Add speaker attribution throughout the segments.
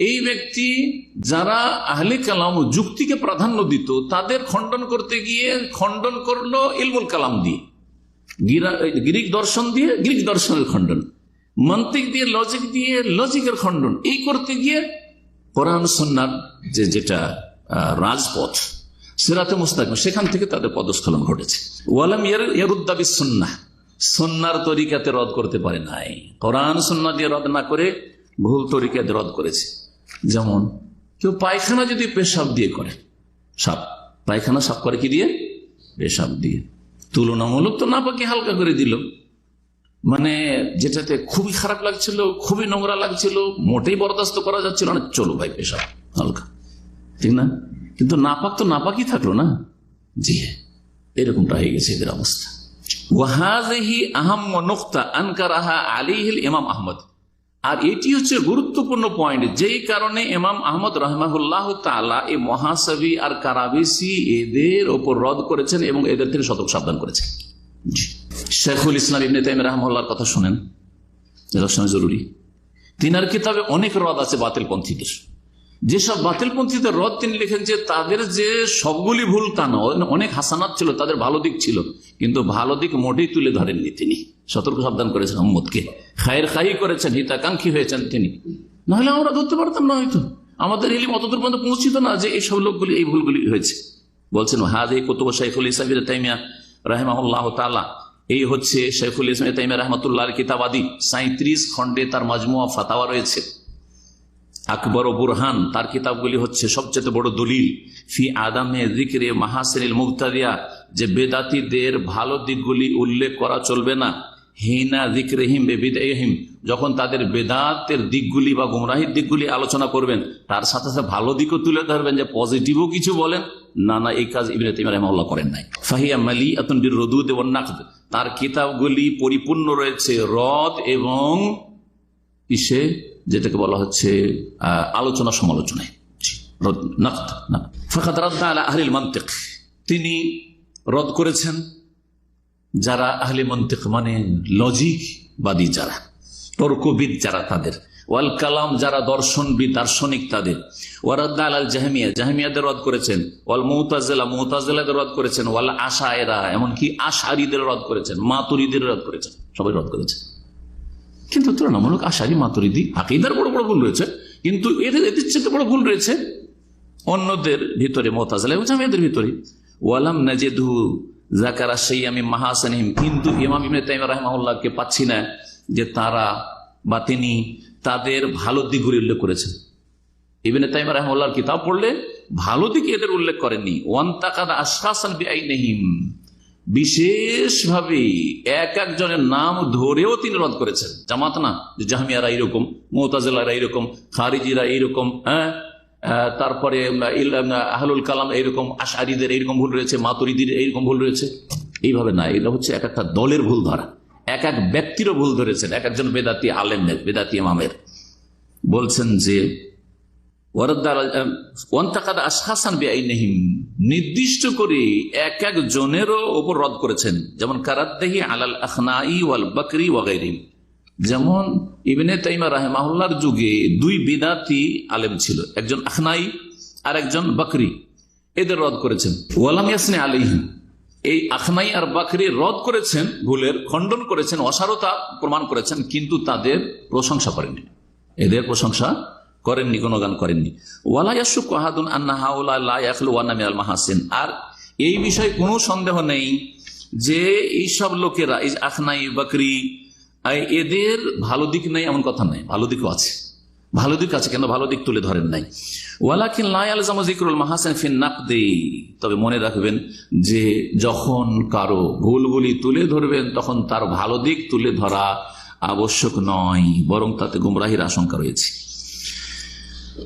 Speaker 1: এই ব্যক্তি যারা আহলে কালাম ও যুক্তিকে প্রাধান্য দিত, তাদের খণ্ডন করতে গিয়ে খণ্ডন করল ইলমুল কালাম দিয়ে। গিরা- গ্রিক দর্শন দিয়ে গ্রিক দর্শনের খণ্ডন। মন্তিক দিয়ে লজিক দিয়ে লজিকের খণ্ডন। এই করতে গিয়ে কোরআন সন্ন্যার যে যেটা রাজপথ, সেরাতে মুস্তাকিম, সেখান থেকে তাদের পদস্খলন ঘটেছে। ওয়ালাম ইয়ারুদ্দাবি সন্না সন্ন্যার তরিকাতে রদ করতে পারে নাই। কোরআন সন্না দিয়ে রদ না করে ভুল তরিকাতে রদ করেছে। যেমন, কেউ পায়খানা যদি পেশাব দিয়ে করে, সাপ, পায়খানা সাপ করে কি দিয়ে? পেশাব দিয়ে। তুলনামূলক তো না পাকি হালকা করে দিল। মানে যেটাতে খুবই খারাপ লাগছিল, খুবই নোংরা লাগছিল, মোটেই বরদাস্ত করা যাচ্ছিল না, চলো ভাই পেশাব, হালকা। ঠিক না? কিন্তু নাপাক তো নাপাকই থাকল না? জি, এরকমটা হয়ে গেছে এদের অবস্থা। ওয়াহাজহি আহম নোক্তা আনকারাহা আলিহিল ইমাম আহমদ। আর এটি হচ্ছে গুরুত্বপূর্ণ পয়েন্ট যেই কারণে ইমাম আহমদ রহমাহুল্লাহ তালা এই মহাসবি আর কারাবিসি এদের ওপর রদ করেছেন এবং এদের থেকে সতর্ক সাবধান করেছেন। শেখুল ইসলাম ইবনে তাইম রহমাল্লাহর কথা শোনেন শোনা জরুরি। তিনার কিতাবে অনেক রদ আছে বাতিল পন্থীদের যেসব বাতিলপন্থীদের রদ তিনি লিখেন যে তাদের যে সবগুলি ভুল তা নয়, অনেক হাসানাত ছিল, তাদের ভালো দিক ছিল, কিন্তু ভালো দিক মোটেই তুলে ধরেননি তিনি। সতর্ক সাবধান করেছেন মোহাম্মদকে খায়ের খাই করেছেন, হিতাকাঙ্ক্ষী হয়েছেন তিনি। নাহলে আমরা ধরতে পারতাম না হয়তো। আমাদের এলিম অতদূর পর্যন্ত পৌঁছিত না যে এইসব লোকগুলি, এই ভুলগুলি হয়েছে। বলছেন হাজ এই কতুব শাইফুল ইসলাম তাইমিয়া রাহেমাহুল্লাহ তালা এই হচ্ছে শেখুল ইসলাম তাইমিয়া রহমতুল্লাহ কিতাবাদি। সাঁত্রিশ খণ্ডে তার মাজমুয়া ফাতাওয়া রয়েছে। আকবর ও বুরহান, তার কিতাবগুলি হচ্ছে সবচেয়ে বড় দলিল। ফি আদামে জিক্রে মাহাসিনিল মুক্তাদিয়া যে বেদাতিদের ভালো দিকগুলি উল্লেখ করা চলবে না। হিনা জিক্রেহিম বেবিদাহিম যখন তাদের বেদাতের দিকগুলি বা গুমরাহির দিকগুলি আলোচনা করবেন, তার সাথে সাথে ভালো দিকও তুলে ধরবেন যে পজিটিভও কিছু বলেন। না না, এই কাজ ইবনে তিমার রহমাল্লাহ করেন নাই। ফাহিয়া মালি বির রদুদ এবং নাকদ। তার কিতাবগুলি পরিপূর্ণ রয়েছে রদ এবং ইসে, যেটাকে বলা হচ্ছে আলোচনা সমালোচনায়। তিনি রদ করেছেন। যারা আহলে মন্তিক মানে লজিক বাদী যারা, তর্কবিদ যারা তাদের। ওয়াল কালাম যারা দর্শনবিদ, দার্শনিক তাদের। জাহমিয়া, জাহমিয়াদের করেছেন। ওয়াল করেছেন। ওয়াল আশায়রা এমনকি করেছেন। করেছেন। সবাই কিন্তু মাতুরিদি বড় বড় ভুল রয়েছে। কিন্তু এদের এদের চেয়ে বড় ভুল রয়েছে অন্যদের ভিতরে মোতাজলা এবং ভিতরে। ওয়ালাম নাজেদু জাকারা সেই আমি মাহাসানিম কিন্তু ইমাম ইমনে তাইম রাহমাউল্লাহকে পাচ্ছি না যে তারা বা তিনি তাদের ভালো দিকগুলি উল্লেখ করেছেন। ইবনে তাইম রাহমাউল্লাহর কিতাব পড়লে ভালো দিকে এদের উল্লেখ করেননি। ওয়ান তাকাদা আশাসান বিআইনিহিম। বিশেষভাবে এক একজনের নাম ধরেও তিনি রদ করেছেন। জামাত না, যে জাহামিয়ারা এইরকম, মোতাজেলারা এইরকম, খারিজিরা এইরকম হ্যাঁ? তারপরে আহলুল কালাম এইরকম আশারিদের এইরকম ভুল রয়েছে, মাতুরিদের এইরকম ভুল রয়েছে। এইভাবে না, এটা হচ্ছে এক একটা দলের ভুল ধরা। এক এক ব্যক্তিরও ভুল ধরেছেন। এক একজন বেদাতি আলেমের বেদাতি ইমামের। বলছেন যে নির্দিষ্ট করে এক এক জনেরও ওপর রদ করেছেন। যেমন কারাদ্দাহি আলাল আখনাই ওয়াল বকরি ওয়াগাইরিম যেমন ইবনে তাইমা রাহেমাহুল্লার যুগে দুই বিদাতি আলেম ছিল। একজন আখনাই আর একজন বকরি। এদের রদ করেছেন। ওয়ালাম ইয়াসনে আলিহিম এই আখনাই আর বাকরি রদ করেছেন, ভুলের খণ্ডন করেছেন, অসারতা প্রমাণ করেছেন, কিন্তু তাদের প্রশংসা করেননি। এদের প্রশংসা করেননি, গুণগান করেননি। ওয়ালাইয়াসু আর এই বিষয়ে কোনো সন্দেহ নেই যে এইসব লোকেরা, এই আখনাই, বাকরি এদের ভালো দিক নেই, এমন কথা নাই। ভালো দিকও আছে। ভালো দিক আছে, কেন ভালো দিক তুলে ধরেন নাই। তবে মনে রাখবেন যে যখন কারও ভুলগুলি তুলে ধরবেন, তখন তার ভালো দিক তুলে ধরা আবশ্যক নয়, বরং তাতে গুমরাহির আশঙ্কা রয়েছে।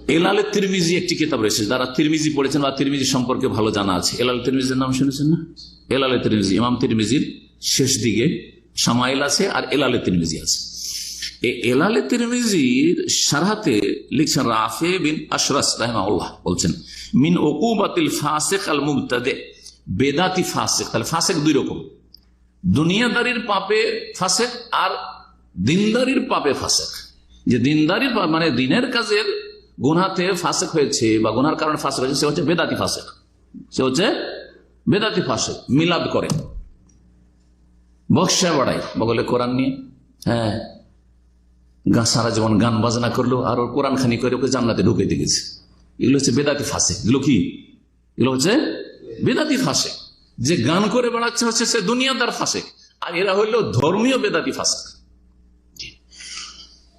Speaker 1: এলালে তিরমিজি একটি কিতাব রয়েছে, যারা তিরমিজি পড়েছেন বা তিরমিজি সম্পর্কে ভালো জানা আছে। এলাল তিরমিজির নাম শুনেছেন না? এলালে তিরমিজি, ইমাম তিরমিজির শেষ দিকে সামাইল আছে আর এলালে তিরমিজি আছে। এলালে তিরমিজির সারাতে লিখছেন রাফে বিন আশরাস রাহমাউল্লাহ বলছেন, মিন ওকুবাতিল ফাসেক আল মুবতাদে, বেদাতি ফাসেক। তাহলে ফাসেক দুই রকম, দুনিয়াদারির পাপে ফাসেক আর দিনদারির পাপে ফাসেক। যে দিনদারির মানে দিনের কাজের গুনাতে ফাসেক হয়েছে বা গুনার কারণে ফাসেক হয়েছে, সে হচ্ছে বেদাতি ফাসেক। সে হচ্ছে বেদাতি ফাসেক, মিলাদ করে। বক্সা বাড়াই, বগলে কোরআন নিয়ে হ্যাঁ। গা সারা জীবন গান বাজনা করল, আর ওর কোরআন খানি করে ওকে জান্নাতে ঢুকে দিয়েছে এগুলো হচ্ছে বেদাতি ফাঁসে। এগুলো কি? এগুলো হচ্ছে বেদাতি ফাঁসে। যে গান করে বেড়াচ্ছে হচ্ছে সে দুনিয়াদার ফাঁসে। আর এরা হইল ধর্মীয় বেদাতি ফাঁসে।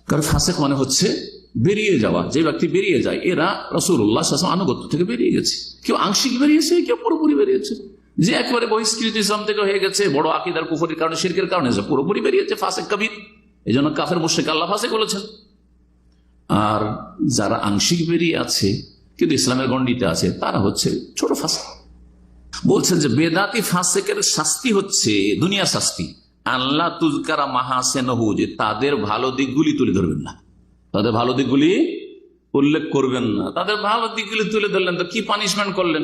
Speaker 1: কারণ ফাঁসেক মানে হচ্ছে বেরিয়ে যাওয়া। যে ব্যক্তি বেরিয়ে যায়, এরা রসুল রসুল্লাহ আনুগত্য থেকে বেরিয়ে গেছে। কেউ আংশিক বেরিয়েছে, কেউ পুরোপুরি বেরিয়েছে। যে একবারে বহিষ্কৃত ইসলাম থেকে হয়ে গেছে, বড় আকিদার কুফরির কারণে, শিরকের কারণে পুরোপুরি বেরিয়েছে ফাঁসেক কবির। এই জন্য কাফের মুশেক আল্লাহ ফাঁসে বলেছেন। আর যারা আংশিক বেরিয়ে আছে, কিন্তু ইসলামের গণ্ডিতে আছে, তারা হচ্ছে ছোট ফাঁসে বলছেন যে, বেদাতি ফাঁসেকের শাস্তি হচ্ছে দুনিয়া শাস্তি। আল্লাহ তুজকারা মাহাসেনহু, যে তাদের ভালো দিকগুলি তুলে ধরবেন না। তাদের ভালো দিকগুলি উল্লেখ করবেন না। তাদের ভালো দিকগুলি তুলে ধরলেন তো কি পানিশমেন্ট করলেন?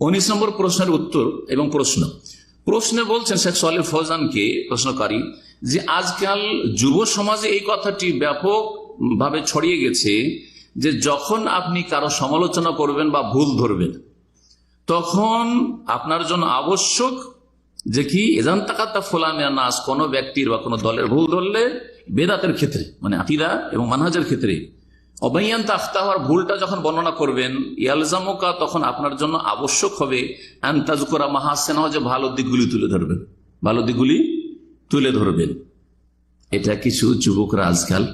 Speaker 1: উনিশ নম্বর প্রশ্নের উত্তর এবং প্রশ্ন। প্রশ্নে বলছেন শেখ সোয়ালিল ফৌজানকে প্রশ্নকারী যে আজকাল যুব সমাজে এই কথাটি ব্যাপক ভাবে ছড়িয়ে গেছে যে যখন আপনি কারও সমালোচনা করবেন বা ভুল ধরবেন, তখন আপনার জন্য আবশ্যক যে কি, এজান তাকাত্তা ফোলামিয়া নাস কোনো ব্যক্তির বা কোনো দলের ভুল ধরলে বেদাতের ক্ষেত্রে মানে আকিদা এবং মানহাজের ক্ষেত্রে। অবাইয়ান্ত আফতাহার ভুলটা যখন বর্ণনা করবেন, ইয়ালজামুকা তখন আপনার জন্য আবশ্যক হবে আন্তাজকরা মাহাসেনা যে ভালো দিকগুলি তুলে ধরবেন। ভালো দিকগুলি তুলে ধরবেন। এটা কিছু যুবকরা আজকাল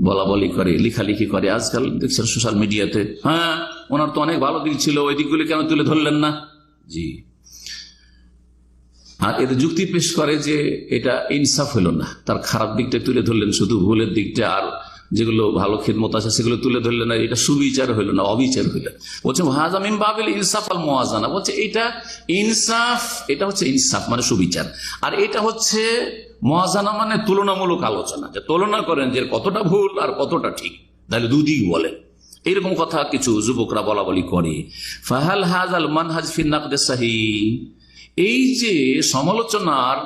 Speaker 1: বলা বলি করে, লিখালিখি করে। আজকাল দেখছেন সোশ্যাল মিডিয়াতে হ্যাঁ ওনার তো অনেক ভালো দিক ছিল, ওই দিকগুলি কেন তুলে ধরলেন না? জি। আর এদের যুক্তি পেশ করে যে এটা ইনসাফ হলো না। তার খারাপ দিকটা তুলে ধরলেন, শুধু ভুলের দিকটা, আর যেগুলো ভালো খেদমত আছে, সেগুলো তুলে ধরলেন না, এটা সুবিচার হইল না, অবিচার হইল। বলছে হাজামিন বাবিল ইনসাফ আল মোয়াজানা বলছে, এটা ইনসাফ, এটা হচ্ছে ইনসাফ মানে সুবিচার। আর এটা হচ্ছে মহাজানা মানে তুলনামূলক আলোচনা। যে তুলনা করেন যে কতটা ভুল আর কতটা ঠিক, তাহলে দুদিক বলেন। এরকম কথা কিছু যুবকরা বলা বলি করে। ফাহাল হাজ আল মানহাজ ফিন্নাকদে সাহি এই যে সমালোচনার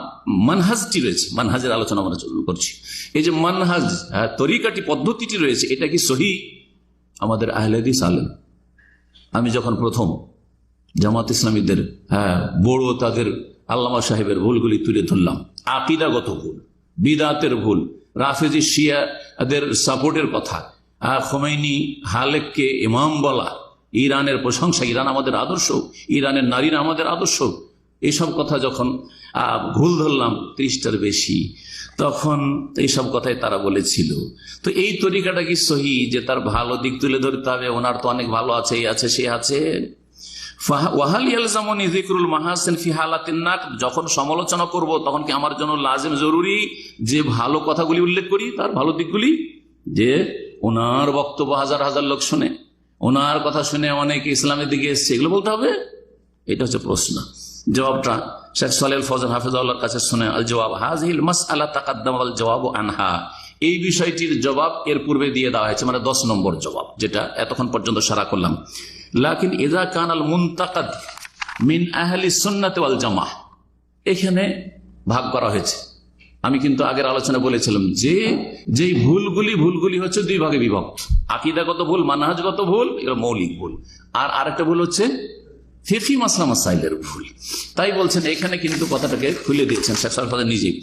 Speaker 1: মানহাজটি রয়েছে মানহাজের আলোচনা আমরা করছি। এই যে মানহাজ হ্যাঁ, তরিকাটি পদ্ধতিটি রয়েছে এটা কি সহি? আমাদের আহলেদিস আলেন আমি যখন প্রথম জামাত ইসলামীদের হ্যাঁ বড় তাদের আল্লামা সাহেবের ভুলগুলি তুলে ধরলাম আকিদাগত ভুল বিদাতের ভুল রাফেজি শিয়াদের সাপোর্টের কথা খোমাইনি হালেককে ইমাম বলা ইরানের প্রশংসা ইরান আমাদের আদর্শ ইরানের নারীরা আমাদের আদর্শ এইসব কথা যখন ভুল ধরলাম, ত্রিশটার বেশি, তখন এইসব কথাই তারা বলেছিল। তো এই তরিকাটা কি সহি যে তার ভালো দিক তুলে ধরতে হবে? ওনার তো অনেক ভালো আছে, এই আছে, সে আছে। যখন সমালোচনা করব, তখন কি আমার জন্য লাজিম জরুরি যে ভালো কথাগুলি উল্লেখ করি? তার ভালো দিকগুলি? যে ওনার বক্তব্য হাজার হাজার লোক শুনে, ওনার কথা শুনে অনেক ইসলামের দিকে এসছে, এগুলো বলতে হবে? এটা হচ্ছে প্রশ্ন। জবাবটা শেখ সালেল ফজল হাফিজাউল্লাহর কাছে শুনে আল জবাব হাজিল মাস আল্লাহ তাকাদ্দাম আল জবাব আনহা। এই বিষয়টির জবাব এর পূর্বে দিয়ে দেওয়া হয়েছে মানে দশ নম্বর জবাব, যেটা এতক্ষণ পর্যন্ত সারা করলাম। লাকিন ইজা কান আল মুন্তাকাদ মিন আহলি সুন্নাতে ওয়াল জামা এখানে ভাগ করা হয়েছে। আমি কিন্তু আগের আলোচনা বলেছিলাম যে, যেই ভুলগুলি ভুলগুলি হচ্ছে দুই ভাগে বিভক্ত। আকিদাগত ভুল, মানহাজগত ভুল, এগুলো মৌলিক ভুল। আর আরেকটা ভুল হচ্ছে ফিফি মাসলা মাসাইলের ভুল। তাই বলছেন এখানে কিন্তু কথাটাকে খুলে দিচ্ছেন শেখ সাল নিজেই